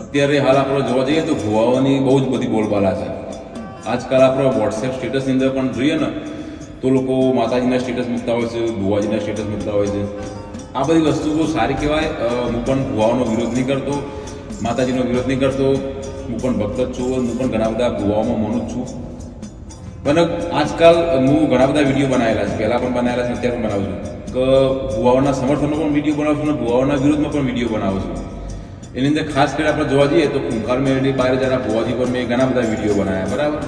અત્યારે હાલ આપણે જોવા જઈએ તો ભુવાઓની બહુ જ બધી બોલબાલા છે. આજકાલ આપણે વોટ્સએપ સ્ટેટસની અંદર પણ જોઈએ ને, તો લોકો માતાજીના સ્ટેટસ મૂકતા હોય છે ભુવાજીના સ્ટેટસ મૂકતા હોય છે. આ બધી વસ્તુ બહુ સારી કહેવાય. હું પણ ભુવાઓનો વિરોધ નહીં કરતો, માતાજીનો વિરોધ નહીં કરતો. હું પણ ભક્ત જ છું, હું પણ ઘણા બધા ભુવાઓમાં મનું છું. પણ આજકાલ હું ઘણા બધા વીડિયો બનાવેલા છે. પહેલાં પણ બનાવેલા છે, અત્યારે પણ બનાવું છું. કે ભુવાઓના સમર્થનનો પણ વીડિયો બનાવું છું અને ભુવાઓના વિરોધમાં પણ વીડિયો બનાવું છું. એની અંદર ખાસ કરીને આપણે જોવા જઈએ તો ખૂંખાર મેળવી બહાર જરા ભુવાજી પર મેં ઘણા બધા વીડિયો બનાવ્યા, બરાબર?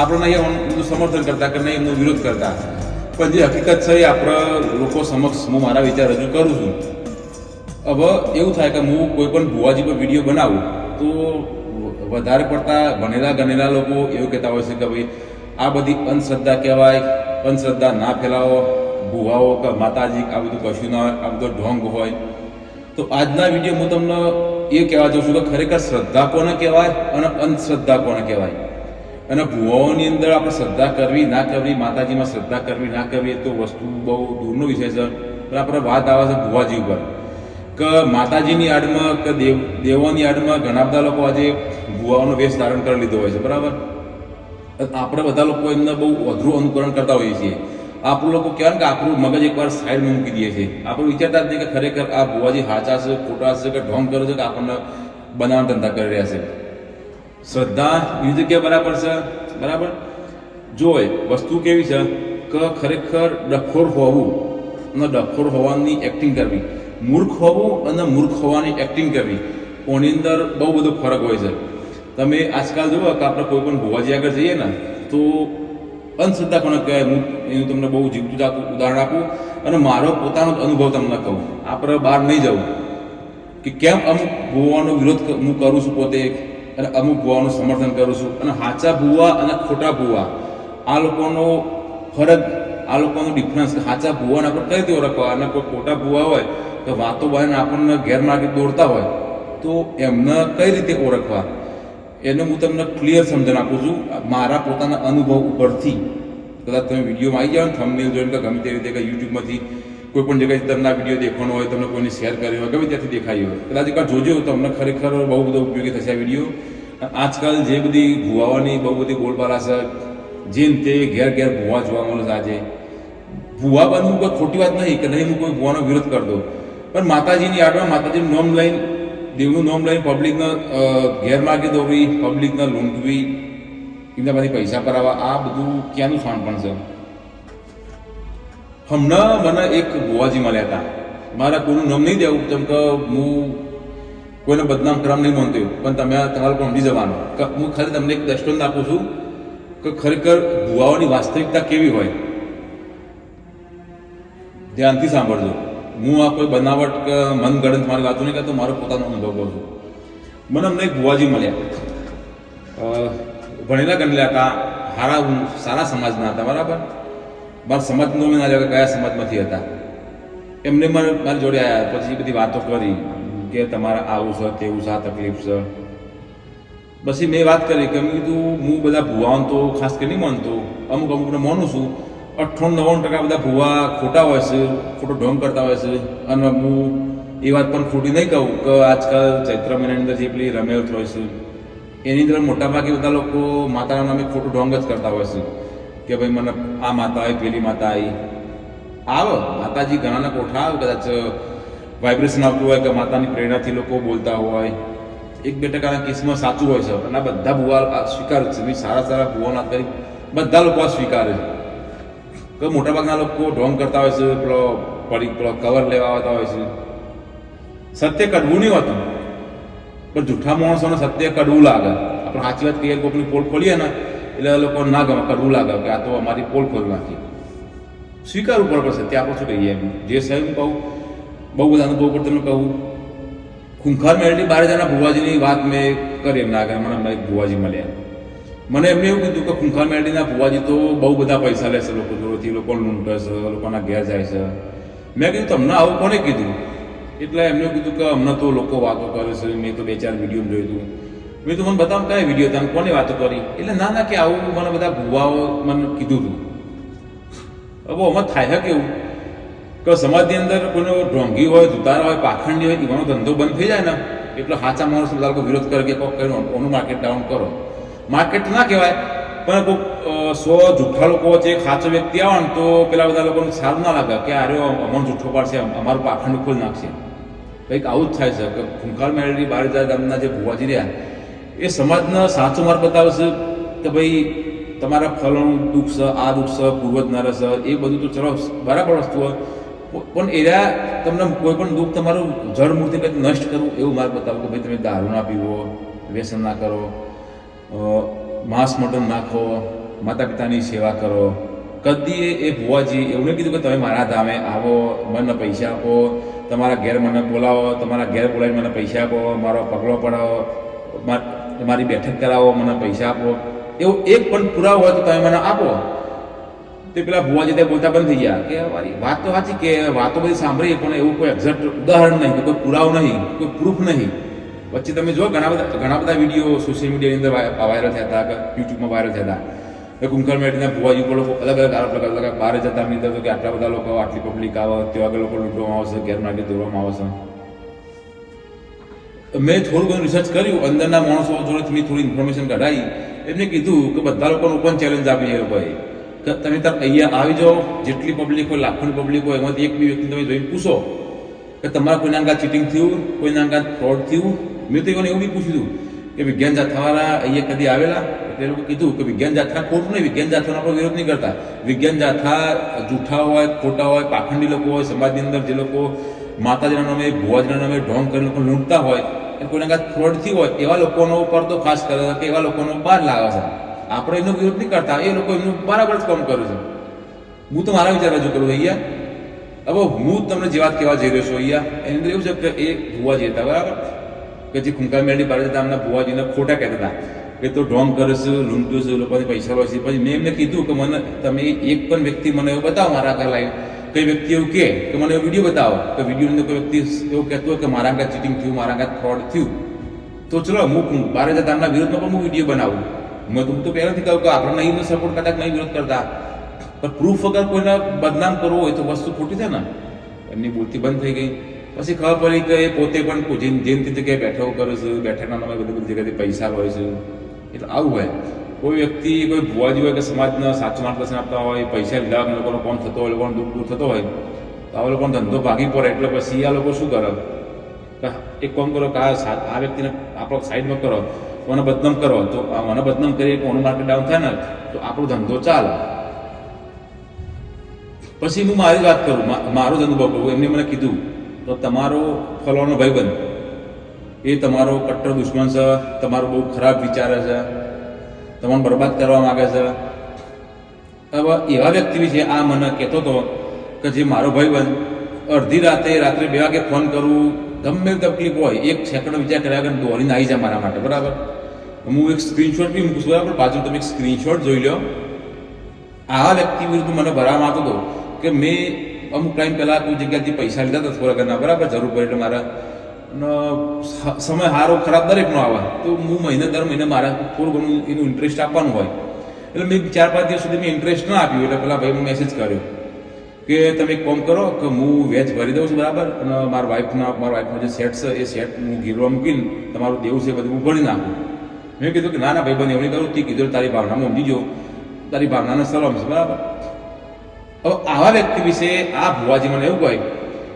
આપણે અહીંયા એમનું સમર્થન કરતા કે નહીં એમનો વિરોધ કરતા. પણ જે હકીકત છે એ આપણે લોકો સમક્ષ હું મારા વિચાર રજૂ કરું છું. હવે એવું થાય કે હું કોઈ પણ ભુવાજી પર વીડિયો બનાવું, તો વધારે પડતા ભણેલા ગણેલા લોકો એવું કહેતા હોય છે કે ભાઈ, આ બધી અંધશ્રદ્ધા કહેવાય, અંધશ્રદ્ધા ના ફેલાવો, ભુવાઓ કે માતાજી, આ બધું કશું ના હોય આ બધો ઢોંગ હોય. તો આજના વીડિયો હું તમને એ કહેવા જાઉં છું કે ખરેખર શ્રદ્ધા કોને કહેવાય અને અંધશ્રદ્ધા કોને કહેવાય? અને ભુવાઓની અંદર આપણે શ્રદ્ધા કરવી ના કરવી, માતાજીમાં શ્રદ્ધા કરવી ના કરવી, એ તો વસ્તુ બહુ દૂરનો વિષય છે. પણ આપણે વાત આવે છે ભુવાજી ઉપર. કે માતાજીની આડમાં, કે દેવ, દેવોની આડમાં ઘણા બધા લોકો આજે ભુવાઓનો વેશ ધારણ કરી લીધો હોય છે. બરાબર? આપણે બધા લોકો એમને બહુ અધરું અનુકરણ કરતા હોઈએ છીએ. આપણું લોકો કહેવાય કે આપણું મગજ એકવાર સાઈડમાં મૂકી દઈએ છીએ આપણે વિચારતા જ નહીં કે ખરેખર આ ભુવાજી હાચા છે ખોટા છે કે ઢોંગ કરે છે કે આપણને બનાવ ધંધા કરી રહ્યા છે શ્રદ્ધા એની જગ્યાએ બરાબર છે બરાબર જોય વસ્તુ કેવી છે કે ખરેખર ડખોર હોવું અને ડખોર હોવાની એક્ટિંગ કરવી મૂર્ખ હોવું અને મૂર્ખ હોવાની એક્ટિંગ કરવી કોની અંદર બહુ બધો ફરક હોય છે તમે આજકાલ જુઓ કે આપણે કોઈ પણ ભુવાજી આગળ જઈએ ને તો અંધશ્રદ્ધા કોને કહેવાય હું એનું તમને બહુ જીવતું જાતું ઉદાહરણ આપું અને મારો પોતાનો અનુભવ તમને કહું. આપણે બહાર નહીં જવું. કે કેમ અમુક ભૂવાનો વિરોધ હું કરું છું પોતે અને અમુક ભુવાનું સમર્થન કરું છું અને સાચા ભુવા અને ખોટા ભુવા. આ લોકોનો ફરક, આ લોકોનો ડિફરન્સ કે સાચા ભુવાને આપણે કઈ રીતે ઓળખવા? અને કોઈ ખોટા ભુવા હોય તો વાતો બહાને આપણને ગેરમાર્ગે દોરતા હોય. તો એમને કઈ રીતે ઓળખવા? એને હું તમને ક્લિયર સમજણ આપું છું. મારા પોતાના અનુભવ ઉપરથી. કદાચ તમે વિડીયોમાં આવી જાઓ થંબનેલ જોઈને કે ગમે તે રીતે કે યુટ્યુબમાંથી કોઈ પણ જગ્યાએ તમને વીડિયો દેખવાનો હોય, તમને કોઈને શેર કર્યો હોય, ગમે ત્યાંથી દેખાયો હોય. કદાચ એકવાર જોજો તમને ખરેખર બહુ બધો ઉપયોગી થશે આ વીડિયો. આજકાલ જે બધી ભૂવાઓની, બહુ બધી બોલબાલા છે જેમ તે ઘેર ઘેર ભૂવા જોવા મળે છે આજે. ભૂવા બનવું કોઈ ખોટી વાત નહીં, કે નહીં હું કોઈ ભૂવાનો વિરોધ કરતો. પણ માતાજીની આડમાં માતાજીનું નામ લઈને દેવનું નામ લઈને પબ્લિકને ગેરમાર્ગે દોરવી પબ્લિકને લૂંટવી, એમના પાસે પૈસા કરાવવા, આ બધું ક્યાંનું શાણપણ છે? હમણાં મને એક ભુવાજી મળ્યા હતા. મારા કોઈનું નામ નહીં દેવું જેમ કે હું કોઈને બદનામ કરવા નહીં માનતો પણ તમે તમારે પણ સમજી જવાનું હું ખાલી તમને એક દ્રષ્ટાંત આપું છું કે ખરેખર ભુવાઓની વાસ્તવિકતા કેવી હોય? ધ્યાનથી સાંભળજો. હું આ કોઈ બનાવટ કે મનગઢંત મારી વાતો નહીં કરતો, મારો પોતાનો અનુભવ કહું છું. મને અમને એક ભુવાજી મળ્યા. ભણેલા ગણેલા હતા. સારા સારા સમાજના હતા, બરાબર? મારા સમાજનો મેં ના જાણે કયા સમાજમાંથી હતા? એમને મને મારી જોડે આવ્યા પછી બધી વાતો કરી કે તમારે આવું છે, તેવું છે, આ તકલીફ છે. પછી મેં વાત કરી કે મેં કીધું, હું બધા ભુવાન તો ખાસ કરી નહીં માનતો. અમુક અમુકને માનું છું. અઠ્ઠાણું નવ્વાણું ટકા બધા ભુવા ખોટા હોય છે, ખોટો ઢોંગ કરતા હોય છે. અને હું એ વાત પણ ખોટી નહીં કહું કે આજકાલ ચૈત્ર મહિનાની અંદર જે પેલી રમેલ હોય છે, એની અંદર મોટાભાગે બધા લોકો માતાના નામે ખોટું ઢોંગ જ કરતા હોય છે. કે ભાઈ મને આ માતા આવી, પેલી માતા આવી. આવે, માતાજી ઘણાના કોઠા આવે, કદાચ વાઇબ્રેશન આવતું હોય કે માતાની પ્રેરણાથી લોકો બોલતા હોય. એક બે ટકાના કેસમાં સાચું હોય છે. અને બધા ભુવા સ્વીકાર છે. સારા સારા ભુવાના કરી બધા લોકો આ સ્વીકારે છે. કે મોટાભાગના લોકો ઢોંગ કરતા હોય છે, પેલો પડી, પેલો કવર લેવા આવતા હોય છે. સત્ય કડવું નહીં હોતું. પણ જૂઠા માણસોને સત્ય કડવું લાગે. આપણે સાચી વાત કહીએ કોઈની પોલ ખોલીએ ને, એટલે એ લોકો ના ગમે, કડવું લાગે કે આ તો અમારી પોલ ખોલી નાખી. સ્વીકારવું પડે પડશે. ત્યાં આપણે શું કહીએ? જે સાહેબ હું કહું. બહુ બધા અનુભવ પર તમને કહું. ખૂંખાર મેળવી બાર જણા ભુવાજીની વાત મેં કરી એમના આગળ મને ભુવાજી મળ્યા. મને એમને એવું કીધું કે ખૂંખાર મેળીના ભુવાજી તો બહુ બધા પૈસા લે છે લોકો જોડેથી લોકો લૂંટે છે, લોકોના ઘેર જાય છે. મેં કીધું, તમને આવું કોને કીધું? એટલે એમને કીધું કે અમને તો લોકો વાતો કરે છે, મેં તો બે ચાર વીડિયો જોયું હતું. મેં તો મને બતાવું કયા વીડિયો તમે, કોને વાતો કરી? એટલે ના ના, કે આવું મને બધા ભુવાઓ મને કીધું હતું. હવે આમાં થાય છે કેવું? કે સમાજની અંદર કોઈનો ઢોંગી હોય, ધુતારા હોય, પાખંડી હોય એવાનો ધંધો બંધ થઈ જાય ને. એટલો સાચા માણસ લોકો વિરોધ કરે કે કર્યું, ઓનું માર્કેટ ડાઉન કરો. માર્કેટ ના કહેવાય. પણ કોઈક સો જુઠ્ઠા લોકો વચ્ચે સાચો વ્યક્તિ આવે ને તો પેલા બધા લોકોને સારું ના લાગે કે આર્યો અમને જૂઠો પાડશે અમારું પાખંડ ખોલી નાખશે. કંઈક આવું જ થાય છે. કે ખુંખાર મેળવી બારેજા ગામના જે ભુવાજી રહ્યા એ સમાજનો સાચો માર્ગ બતાવશે કે ભાઈ, તમારા ફલોનું દુઃખ છે, આ દુઃખ છે પૂર્વજનાર છે, એ બધું તો ચલો બરાબર વસ્તુ હોય. પણ એના તમને કોઈ પણ દુઃખ તમારું જળ મૂર્તિ કંઈક નષ્ટ કરવું એવું માર્ગ બતાવો કે ભાઈ તમે દારૂ ના પીવો, વ્યસન ના કરો. માંસ મટન નાખો માતા પિતાની સેવા કરો. કદીએ એ- ભુવાજી એવું કીધું કે તમે મારા ધામે આવો, મને પૈસા આપો, તમારા ઘેર મને બોલાવો, તમારા ઘેર બોલાવીને મને પૈસા આપો, મારો પગલો પડાવો મારી બેઠક કરાવો, મને પૈસા આપો. એવો એક પણ પુરાવો હોય તો તમે મને આપો. તે પેલા ભુવાજી ત્યાં બોલતા બંધ થઈ ગયા કે મારી વાત તો સાચી કે વાતો બધી સાંભળી, પણ એવું કોઈ એક્ઝેક્ટ ઉદાહરણ નહીં, કોઈ પુરાવો નહીં, કોઈ પ્રૂફ નહીં. વચ્ચે તમે જો ઘણા બધા ઘણા બધા વીડિયો સોશિયલ મીડિયાની અંદર વાય- વાયરલ થયા હતા યુટ્યુબમાં વાયરલ થયા હતા. કે કુંકર મેળીના ભુવાજી પર લોકો અલગ અલગ આરોપ લગાવતા હતા બહાર જતા એમની અંદર કે આટલા બધા લોકો આટલી પબ્લિક આવે તેવા આગળ લોકો લૂંટવામાં આવશે ગેરમાર્ગે દોરવામાં આવશે મેં થોડું ઘણું રિસર્ચ કર્યું, અંદરના માણસો જોડે મેં થોડી ઇન્ફોર્મેશન કઢાવી એમને કીધું કે બધા લોકોને ઓપન ચેલેન્જ આપી છે ભાઈ કે તમે તાર અહીંયા આવી જાઓ, જેટલી પબ્લિક હોય, લાખોની પબ્લિક હોય, એમાંથી એક બી વ્યક્તિ તમે જોઈને પૂછો કે તમારા કોઈના અંગા ચીટિંગ થયું, કોઈના અંગા ફ્રોડ થયું મેં તો એને એવું બી પૂછ્યું કે વિજ્ઞાન જાથાવાળા અહીંયા કદી આવેલા? એટલે લોકો કીધું કે વિજ્ઞાન જાથા ખોટું નહીં વિજ્ઞાન જાથાનો આપણે વિરોધ નહીં કરતા. વિજ્ઞાન જાથા જૂઠા હોય, ખોટા હોય, પાખંડી લોકો હોય, સમાજની અંદર જે લોકો માતાજીના નામે, ભુવાજીના નામે ઢોંગ કરીને લોકો લૂંટતા હોય, એ કોઈના કાંઈ ફ્રોડથી હોય, એવા લોકોનો ઉપર તો ખાસ કરે કે એવા લોકોનો બહાર લાવે છે. આપણે એનો વિરોધ નહીં કરતા, એ લોકો એમનું બરાબર જ કામ કરે છે. હું તો મારા વિચાર રજૂ કરું અહીંયા. હવે હું તમને જે વાત કહેવા જઈ રહ્યો છું અહીંયા. એની અંદર એવું છે કે એ ભુવાજી હતા, બરાબર? કે જે મેળવી પાડે હતા એમના ભુવાજીને ખોટા કહેતા હતા. કે તો ઢોંગ કરે છે, લૂંટ્યું છે, લોકોને પૈસા લો છે. પછી મેં એમને કીધું કે મને તમે એક પણ વ્યક્તિ મને એવું બતાવો મારા આગળ લાઈવ કઈ વ્યક્તિ એવું કહે કે મને એવો વીડિયો બતાવો. કે વીડિયો અંદર કોઈ વ્યક્તિ એવું કહેતો હોય કે મારા આગળ ચીટિંગ થયું, મારા આગળ ફ્રોડ થયું. તો ચલો હું બારે જતા એમના વિરોધમાં પણ હું વીડિયો બનાવું. મેં તો હું તો પહેલાંથી કહું કે આપણે નહીં સપોર્ટ કરતા નહીં વિરોધ કરતા. પણ પ્રૂફ વગર કોઈને બદનામ કરવો હોય તો વસ્તુ ખોટી છે ને? એમની બોલતી બંધ થઈ ગઈ. પછી ખબર પડી કે એ પોતે પણ જેમ જેમ તે જગ્યાએ બેઠો કરે છે બેઠકના નામે બધી બધી જગ્યાએથી પૈસા હોય છે. એટલે આવું હોય. કોઈ વ્યક્તિ, કોઈ ભુવાજી હોય કે સમાજના સાચું માર્ગદર્શન આપતા હોય, પૈસા લીધા લોકોનો કોમ થતો હોય, લોકોનો દૂર દૂર થતો હોય, તો આ લોકોનો ધંધો ભાગી પડે. એટલે પછી આ લોકો શું કરે? એક કોમ કરો કે આ આ વ્યક્તિને આપણો સાઈડમાં કરો મને બદનામ કરો, તો મને બદનામ કરીએ કોનું માર્કેટ ડાઉન થાય ને, તો આપણો ધંધો ચાલે. પછી હું મારી વાત કરું મારો ધંધો બગડું એમને મને કીધું. તો તમારો ફલાણો ભાઈબંધ. એ તમારો કટ્ટર દુશ્મન છે. તમારો બહુ ખરાબ વિચારે છે. તમને બરબાદ કરવા માગે છે. હવે એવા વ્યક્તિ વિશે આ મને કહેતો હતો કે જે મારો ભાઈબંધ અડધી રાતે રાત્રે બે વાગે ફોન કરું, ગમે તકલીફ હોય, એક સેકન્ડ વિચાર કર્યા વગર દોડીને આવી જાય મારા માટે, બરાબર? હું એક સ્ક્રીનશોટ બી મૂકું છું, બરાબર? બાજુ તમે એક સ્ક્રીનશોટ જોઈ લો. આવા વ્યક્તિ વિરુદ્ધ મને ભરાવામાં આવતો હતો કે મેં અમુક ટાઈમ પહેલાં કોઈ જગ્યાથી પૈસા લીધા હતા થોડા ઘરના, બરાબર? જરૂર પડે એટલે મારા સમય સારો ખરાબ દરેકનો આવે. તો હું મહિને, દર મહિને મારા થોડું ઘણું એનું ઇન્ટરેસ્ટ આપવાનું હોય. એટલે મેં ચાર, પાંચ દિવસ સુધી મેં ઇન્ટરેસ્ટ ના આપ્યું. એટલે પેલા ભાઈ મેસેજ કર્યો કે તમે એક કોમ કરો કે હું વેજ ભરી દઉં છું, બરાબર? અને મારા વાઈફના મારા વાઈફનો જે સેટ છે, એ સેટ હું ગીરવા મૂકીને તમારું દેવું છે બધું હું ભરી નાખું. મેં કીધું કે ના ના ભાઈ બંધ એવું કરું. તે કીધું, તારી ભાવનામાં સમજી જો તારી ભાવનાને સલામ છે, બરાબર? હવે આવા વ્યક્તિ વિશે આ ભુવાજી મને એવું કહ્યું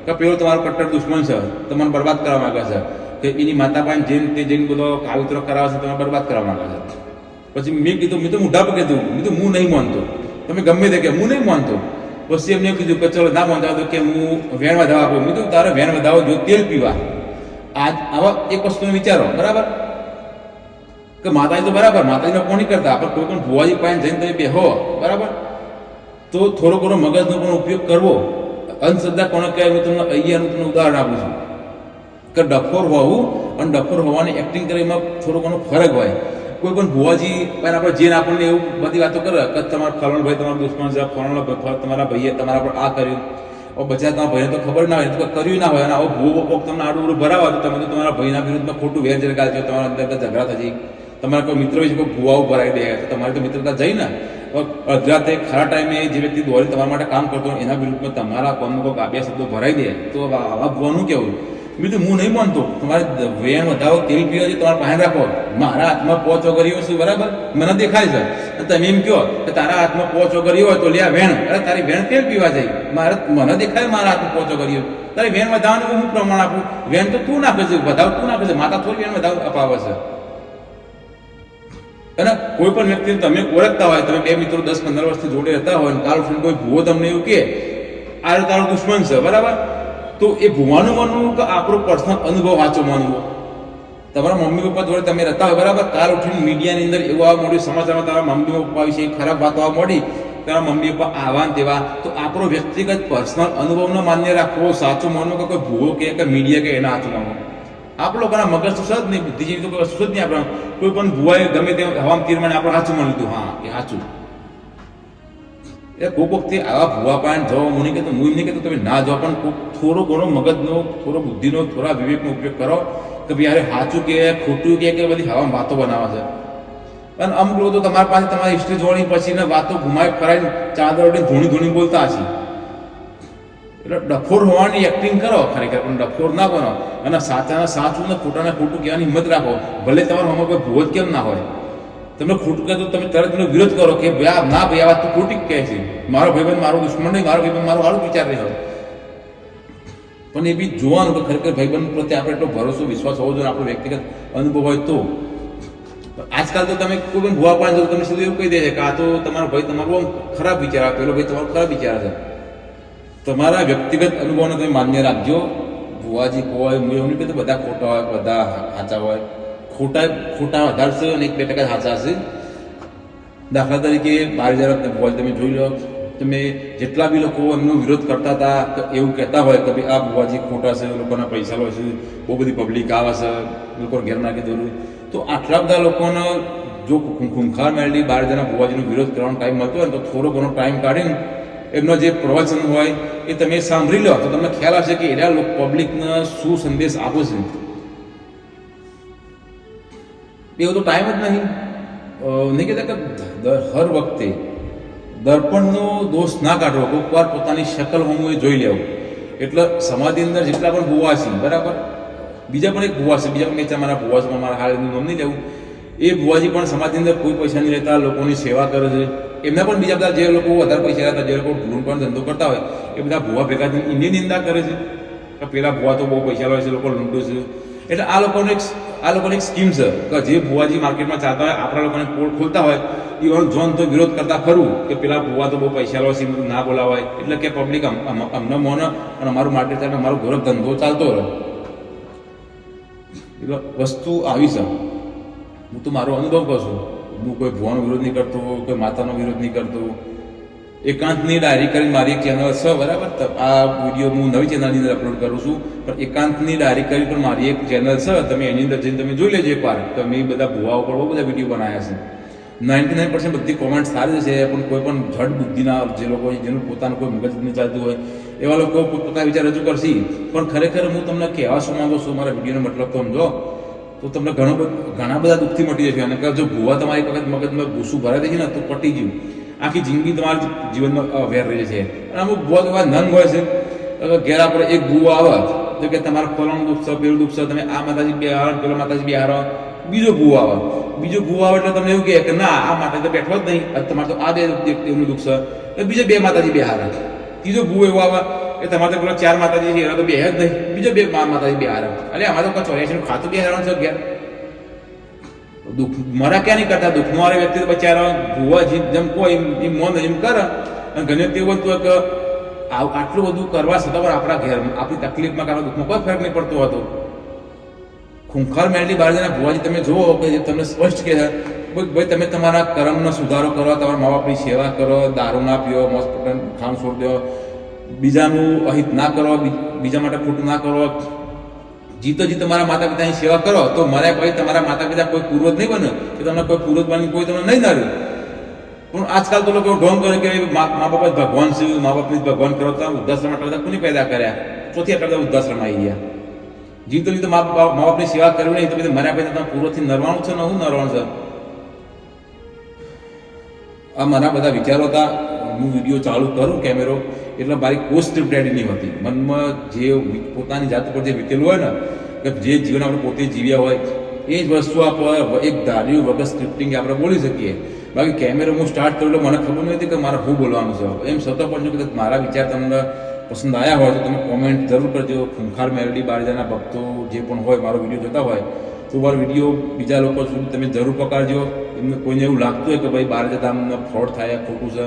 કે પેલો તમારો કટ્ટર દુશ્મન છે તમને બરબાદ કરવા માંગે છે. કે એની માતા પાસે જેમ તે જઈને બધો કાવિત્ર કરાવે છે, તમે બરબાદ કરવા માંગે છે. પછી મેં કીધું, મેં તો મોઢા પર કીધું, મેં તો હું નહીં માનતો. તમે ગમે તે કે હું નહીં માનતો. પછી એમને કીધું કે, ચલો, ના માનતા તો કે હું વેણ વધાવા આપું. મેં કીધું, તારે વેણ વધાવો, જો તેલ પીવા. આજ આવા એક વસ્તુને વિચારો, બરાબર? કે માતાજી તો બરાબર, માતાજીને કોણ કરતા? પણ કોઈ પણ ભુવાજી પાસે જઈને તમે બેહો, બરાબર? તો થોડો ઘણો મગજનો પણ ઉપયોગ કરવો. અંધશ્રદ્ધા કોને કહેવાય હું તમને અહીંયાનું તમને ઉદાહરણ આપું છું. કે ડફોર હોવું અને ડફોર હોવાની એક્ટિંગ કરે એમાં થોડો ઘણો ફરક હોય. કોઈ પણ ભુવાજી પણ આપણે જેને આપણને એવું બધી વાતો કરે કે તમારા ફલાણો ભાઈ તમારા દુશ્મન છે, ફલાણો તમારા ભાઈએ તમારા પર આ કર્યું. ઓ બચા તમારા ભાઈને તો ખબર ના હોય તો કર્યું ના હોય. અને આવો ભૂવો કોક તમને આડું ઉડું ભરાવો તો તમે તો તમારા ભાઈના વિરુદ્ધમાં ખોટું વેર જરગાલ છો તમારા અંદર ઝઘડા થઈ તમારા કોઈ મિત્ર વિશે કોઈ ભૂવાઓ ભરાઈ દે તો તમારી તો મિત્રતા જઈ ને. અડધાતે ખરા ટાઈમે જે વ્યક્તિ દોરી તમારા માટે કામ કરતો એના વિરુદ્ધમાં તમારા કોમનો કોઈ કાવ્ય શબ્દો ભરાઈ દે. તો આવા ભૂવાનું કેવું બીજું હું નહીં માનતો. તમારે વેણ વધારો તેલ પીવો છે, તમારા પાસે રાખો. મારા હાથમાં પોચો કર્યો છે બરાબર? મને દેખાય છે. તમે એમ કહો કે તારા હાથમાં પોચો કર્યો હોય તો લે વેણ. અરે, તારી વેણ તેલ પીવા જાય. મારે, મને દેખાય મારા હાથમાં પોચો કર્યો તારી વેણ વધારવાનું હું પ્રમાણ આપું? વેણ તો તું નાખે છે, વધાવ તું નાખે છે. માતા થોડી વેણ વધાવ અપાવે છે. અને કોઈ પણ વ્યક્તિને તમે ઓળખતા હોય, તમે બે મિત્રો દસ પંદર વર્ષથી જોડે રહેતા હોય અને કાલ ફ્રેન્ડ કોઈ ભૂવો તમને એવું કે આ તારો દુશ્મન છે. બરાબર? તો એ ભૂવાનું માનવું કે આપણો પર્સનલ અનુભવ સાચો માનવો? તમારા મમ્મી પપ્પા જોડે તમે રહેતા હોય, બરાબર? કાલ ઉઠીને મીડિયાની અંદર એવું આવવા મળ્યું સમાચારમાં તમારા મમ્મી પપ્પા વિશે ખરાબ વાતો આવવા મળી તારા મમ્મી પપ્પા આવા તેવા, તો આપણો વ્યક્તિગત પર્સનલ અનુભવનો માન્ય રાખવો, સાચો માનવો કે કોઈ ભૂવો કે મીડિયા કે એના હાથમાં આપણો લોકોના મગજ તો નહીં બુદ્ધિ જેવી તો કોઈ વસ્તુ નહીં આપણે કોઈ પણ ભુવાએ ગમે તે હવામાં તીર માને આપણે સાચું માની લીધું. હા, એ સાચું એ કોક વખતે આવા ભુવા પાન જવા હું નહીં કહેતો હું એમ નહીં કહેતો તમે ના જાઓ, પણ કોક થોડો ઘણો મગજનો, થોડો બુદ્ધિનો, થોડા વિવેકનો ઉપયોગ કરો કે ભાઈ અરે સાચું કે, ખોટું કે કે બધી હવામાં વાતો બનાવે છે. અને અમુક લોકો તો તમારી પાસે તમારી હિસ્ટ્રી જોવાની પછી વાતો ઘુમાવી ફરાઈને ચાદર ઉડીને ધૂણી ધૂણી બોલતા હશે. એટલે ડફોર હોવાની એક્ટિંગ કરો ખરેખર, પણ ડફોર ના બનો. અને સાચાના સાચું ને ખોટાને ખોટું કહેવાની હિંમત રાખો. ભલે તમારા મનમાં કોઈ ભૂવત કેમ ના હોય. તમે ખોટું કહે તો તમે તરત એનો વિરોધ કરો કે ભાઈ આ ના ભાઈ, આ વાત તો ખોટી કહે છે. મારો ભાઈબંધ મારો દુશ્મન નહીં, મારો ભાઈબંધ મારો સારું વિચાર નહીં પણ એ બી જોવાનું કે ખરેખર ભાઈબંધ પ્રત્યે આપણે એટલો ભરોસો, વિશ્વાસ હોવો જોઈએ, આપણો વ્યક્તિગત અનુભવ હોય તો. આજકાલ તો તમે કોઈ પણ ભૂવા પાણી તમે સીધું એવું કહી દે છે કે આ તો તમારો ભાઈ તમારો ખરાબ વિચાર આવે પેલો ભાઈ તમારો ખરાબ વિચાર છે તમારા વ્યક્તિગત અનુભવને તમે માન્ય રાખજો. ભુવાજી હોય હું એવું નહીં બધા ખોટા હોય, બધા સાચા હોય. ખોટા ખોટા વધારશે અને એક બે ટકા સાચા હશે. દાખલા તરીકે બાર હજાર ભુવાજી તમે જોઈ લો, તમે જેટલા બી લોકો એમનો વિરોધ કરતા હતા એવું કહેતા હોય કે ભાઈ, આ ભુવાજી ખોટા છે, લોકોના પૈસા લો છે, બહુ બધી પબ્લિક આવે છે લોકોને ઘેર નાખી દોરું તો આટલા બધા લોકોનો જો ખૂંખાર મેળવી, બાર હજારના ભુવાજીનો વિરોધ કરવાનો ટાઈમ મળતો હોય તો થોડો ઘણો ટાઈમ કાઢીને એમનો જે પ્રવચન હોય એ તમે સાંભળી લો. તો તમને ખ્યાલ આવશે કે એના લોકો પબ્લિકને શું સંદેશ આપો છે. એવો તો ટાઈમ જ નહીં. નહીં કહેતા કે હર વખતે દર્પણનો દોષ ના કાઢવો. કોઈક વાર પોતાની શકલ હું એ જોઈ લેવું. એટલે સમાજની અંદર જેટલા પણ ભૂવા છે, બરાબર? બીજા પણ એક ભૂવા છે. બીજા પણ મારા ભૂવા છે મારા હાલ એનું નામ નહીં લેવું. એ ભૂવાજી પણ સમાજની અંદર કોઈ પૈસા નહીં લેતા, લોકોની સેવા કરે છે. એમના પણ બીજા બધા જે લોકો વધારે પૈસા હતા જે લોકો લૂંટવાનો ધંધો કરતા હોય, એ બધા ભુવા ભેગા થઈને એની નિંદા કરે છે. કે પેલા ભુવા તો બહુ પૈસા લે છે, લોકો લૂંટો છે. એટલે આ લોકોને એક, આ લોકોની એક સ્કીમ છે કે જે ભુવાજી માર્કેટમાં ચાલતા હોય, આપણા લોકોને પોળ ખોલતા હોય ઇવન જોન તો વિરોધ કરતા ખરું કે પેલા ભુવા તો બહુ પૈસા લે છે ના બોલાવાય. એટલે કે પબ્લિક અમને મોન અને અમારું માર્કેટ થાય અમારો ગૌરવ ધંધો ચાલતો રહે. એટલે વસ્તુ આવી છે. હું તો મારો અનુભવ કહું છું. હું કોઈ ભુવાનો વિરોધ નહીં કરતો, કોઈ માતાનો વિરોધ નહીં કરતો. એકાંતની ડાયરી કરીને મારી એક ચેનલ છે, બરાબર? આ વીડિયો હું નવી ચેનલની અંદર અપલોડ કરું છું. પણ એકાંતની ડાયરી કરી પણ મારી એક ચેનલ છે, તમે એની અંદર જઈને તમે જોઈ લેજો એકવાર. તમે બધા ભુવા ઉપર બહુ બધા વીડિયો બનાવ્યા છે. નાઇન્ટી નાઇન પર્સન્ટ બધી કોમેન્ટ સારી છે, પણ કોઈ પણ જડ બુદ્ધિના જે લોકો જેનું પોતાનું કોઈ મગજ નહીં ચાલતું હોય, એવા લોકો પોતાના વિચાર રજૂ કરશે. પણ ખરેખર હું તમને કહેવા શું માંગુ છું, મારા વિડીયોનો મતલબ તો સમજો. તો તમને ઘણો ઘણા બધા દુઃખથી મટી જશે. અને જો ભૂવા તમારી વખત મગજમાં ભૂસું ભરાઈ દેશે ને, તો પટી ગયું આખી જિંદગી તમારા જીવનમાં વેર રહે છે. અને અમુક બહુ એવા નંગ હોય છે. ઘેર આપણે એક ભૂવો આવે, તો કે તમારે ફલાણું દુઃખ છે, પેલું દુઃખ છે, તમે આ માતાજી બે હારો પેલો માતાજી બે હારો. બીજો ભૂવો આવે. બીજો ભૂવો આવે એટલે તમને એવું કહે કે ના, આ માતાજી તો બેઠો જ નહીં. તમારે તો આ બે એમનું દુઃખ છે. બીજો બે માતાજી બે હારા. ત્રીજો ભૂવો એવો આવે કે તમારે તો ચાર માતાજી છે એના તો બે જ નહીં, બીજો બે માતાજી બે હારા. એટલે અમારે તો ચોર્યાસી નું ખાતું બે હારવાનું છે અગિયાર. દુઃખ, મરા ક્યાં નહીં કરતા? દુઃખમાં વાળા વ્યક્તિ તો બચારા ભૂવા જીત જેમ કોઈ એમ મોન, એમ કરે. અને ઘણી તેવું હતું કે આટલું બધું કરવા છતાં પણ આપણા ઘેર, આપણી તકલીફમાં કારણ દુઃખમાં કોઈ ફરક નહીં પડતો હતો. ખૂંખાર મેળવી બહાર જઈને ભુવાજી તમે જુઓ કે તમને સ્પષ્ટ કહે ભાઈ તમે તમારા કર્મનો સુધારો કરો, તમારા મા બાપની સેવા કરો, દારૂ ના પીઓ, મસ્ત ખાણ છોડી દો બીજાનું અહિત ના કરો બીજા માટે ખોટું ના કરો જીતો જી તમારા માતા પિતાની સેવા કરો, તો મારા પછી તમારા માતા પિતા કોઈ પૂર્વજ નહીં બને કે તમને કોઈ પૂર્વજ બની કોઈ તમને નહીં નડે પણ આજકાલ તો લોકો ઢોંગ કરે કે મા બાપ જ ભગવાન છે મા બાપને ભગવાન કરો, તો વૃદ્ધાશ્રમ આટલા બધા કોની પેદા કર્યા? ચોથી આટલા બધા વૃદ્ધાશ્રમ આવી ગયા. જીતો જીતો મા બાપ મા બાપની સેવા કરવી નહીં, તો પછી મર્યા પછી તમે પૂર્વથી નરવાનું છે ને હું નરવાનું છે? આ મારા બધા વિચારો હતા. હું વીડિયો ચાલુ કરું કેમેરો, એટલે મારી કોઈ સ્ક્રિપ્ટ રેડી નહીં હોતી. મનમાં જે પોતાની જાત પર જે વીતેલું હોય ને, કે જે જીવન આપણે પોતે જીવ્યા હોય, એ જ વસ્તુ આપણે એક ધાર્યું વગર સ્ક્રિપ્ટિંગ આપણે બોલી શકીએ. બાકી કેમેરો હું સ્ટાર્ટ કર્યો એટલે મને ખબર નથી કે મારે શું બોલવાનું છે. એમ છતાં પણ જો મારા વિચાર તમને પસંદ આવ્યા હોય તો તમે કોમેન્ટ જરૂર કરજો. ખૂંખાર મેલડી બારજાના ભક્તો જે પણ હોય, મારો વીડિયો જોતા હોય, તો મારો વીડિયો બીજા લોકો સુધી તમે જરૂર પકડજો. એમને કોઈને એવું લાગતું હોય કે ભાઈ બારજા અમને ફ્રોડ થાય ખોટું છે.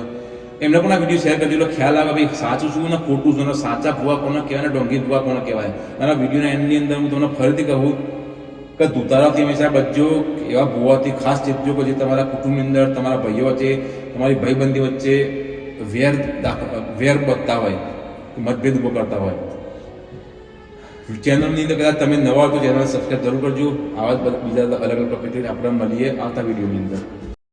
એમને પણ આ વીડિયો શેર કરી દીધો. ખ્યાલ આવે ભાઈ, સાચું શું ને ખોટું શું? સાચા ભૂવા કોને કહેવાય ડોંગી ભૂવા કોને કહેવાય? અને આ વિડીયોના એન્ડની અંદર હું તમને ફરીથી કહું કે દુતારાથી હંમેશા બચજો, એવા ભૂવાથી ખાસ ચેતજો કે જે તમારા કુટુંબની અંદર, તમારા ભાઈઓ વચ્ચે, તમારી ભાઈબંધી વચ્ચે વેર વેર બચતા હોય મતભેદ ઊભો કરતા હોય. ચેનલની અંદર કદાચ તમે નવા હોય તો ચેનલ સબસ્ક્રાઈબ જરૂર કરજો. આવા જ બીજા અલગ અલગ ટોપિક આપણે મળીએ આવતા વિડીયોની અંદર.